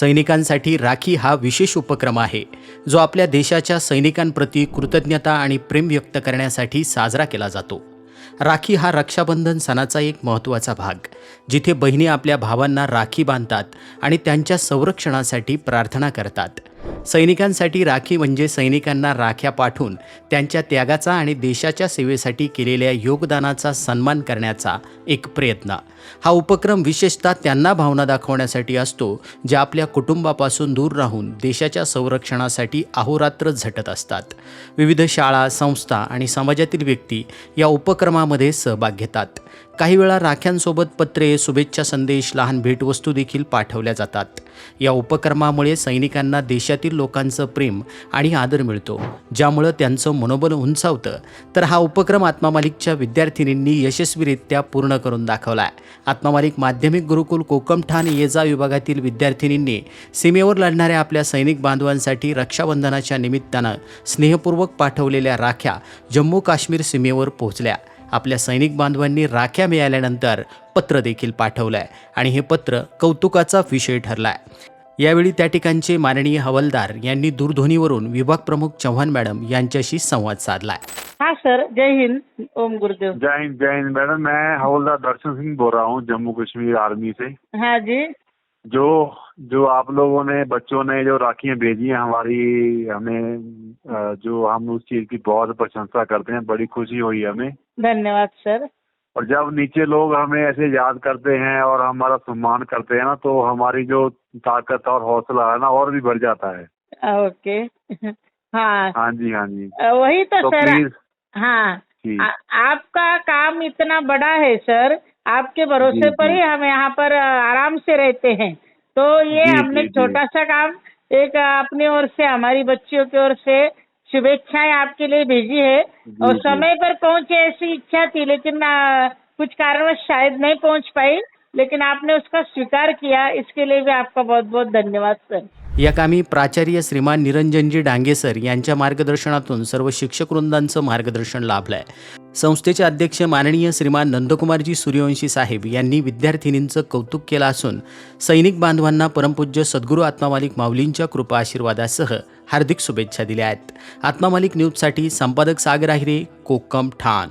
सैनिकांसाठी राखी हा विशेष उपक्रम आहे जो आपल्या देशाच्या सैनिकांप्रती कृतज्ञता आणि प्रेम व्यक्त करण्यासाठी साजरा केला जातो. राखी हा रक्षाबंधन सणाचा एक महत्त्वाचा भाग जिथे बहिणी आपल्या भावांना राखी बांधतात आणि त्यांच्या संरक्षणासाठी प्रार्थना करतात. सैनिकांसाठी राखी म्हणजे सैनिकांना राख्या पाठवून त्यांच्या त्यागाचा आणि देशाच्या सेवेसाठी केलेल्या योगदानाचा सन्मान करण्याचा एक प्रयत्न. हा उपक्रम विशेषतः त्यांना भावना दाखवण्यासाठी असतो ज्या आपल्या कुटुंबापासून दूर राहून देशाच्या संरक्षणासाठी अहोरात्र झटत असतात. विविध शाळा संस्था आणि समाजातील व्यक्ती या उपक्रमामध्ये सहभाग घेतात. काही वेळा राख्यांसोबत पत्रे शुभेच्छा संदेश लहान भेटवस्तू देखील पाठवल्या जातात. या उपक्रमामुळे सैनिकांना देशातील लोकांचं प्रेम आणि आदर मिळतो ज्यामुळं त्यांचं मनोबल उंचावतं. तर हा उपक्रम आत्मा मालिकच्या विद्यार्थिनींनी यशस्वीरित्या पूर्ण करून दाखवला आहे आत्मामालिक माध्यमिक गुरुकुल कोकमठाण येजा विभागातील विद्यार्थिनींनी सीमेवर लढणाऱ्या आपल्या सैनिक बांधवांसाठी रक्षाबंधनाच्या निमित्तानं स्नेहपूर्वक पाठवलेल्या राख्या जम्मू काश्मीर सीमेवर पोहोचल्या. आपल्या सैनिक बांधवांनी राख्या मिळाल्यानंतर पत्र देखील पाठवलंय. आणि हे पत्र कौतुकाचा विषय ठरलाय. यावेळी त्या ठिकाणचे माननीय हवालदार यांनी दूरध्वनीवरून विभाग प्रमुख चव्हाण मॅडम यांच्याशी संवाद साधलाय. हाँ सर. जय हिंद. ओम गुरुदेव. जय हिंद जय हिंद मैडम. मैं हवलदार दर्शन सिंह बोल रहा हूँ जम्मू कश्मीर आर्मी से. हाँ जी. जो जो आप लोगों ने बच्चों ने जो राखियाँ भेजी हैं हमारी हमें जो हम उस चीज़ की बहुत प्रशंसा करते हैं बड़ी खुशी हुई हमें। धन्यवाद सर। और जब नीचे लोग हमें ऐसे याद करते हैं और हमारा सम्मान करते हैं ना तो हमारी जो ताकत और हौसला है ना और भी बढ़ जाता है। ओके। हाँ। हाँ जी हाँ जी। वही तो तो सर प्लीज़ हाँ। आ, आपका काम इतना बड़ा है सर आपके भरोसे पर ही हम यहाँ पर आराम से रहते हैं। तो ये हमने। छोटा सा काम एक अपनी ओर से हमारी बच्चियों की ओर से शुभेच्छाएँ आपके लिए भेजी है और समय पर पहुँचे ऐसी इच्छा थी लेकिन कुछ कारणवश शायद नहीं पहुँच पाई। लेकिन आपने उसका स्वीकार किया इसके लिए भी आपका बहुत बहुत धन्यवाद सर। या कामी प्राचार्य श्रीमान निरंजनजी डांगे सर यांच्या मार्गदर्शनातून सर्व शिक्षक वृंदांचं मार्गदर्शन लाभलंय. संस्थेचे अध्यक्ष माननीय श्रीमान नंदकुमारजी सूर्यवंशी साहेब यांनी विद्यार्थिनींचं कौतुक केलं असून सैनिक बांधवांना परमपूज्य सद्गुरू आत्मामालिक माऊलींच्या कृपा आशीर्वादासह हार्दिक शुभेच्छा दिल्या आहेत. आत्मामालिक न्यूजसाठी संपादक सागर आहिरे कोकम ठाण.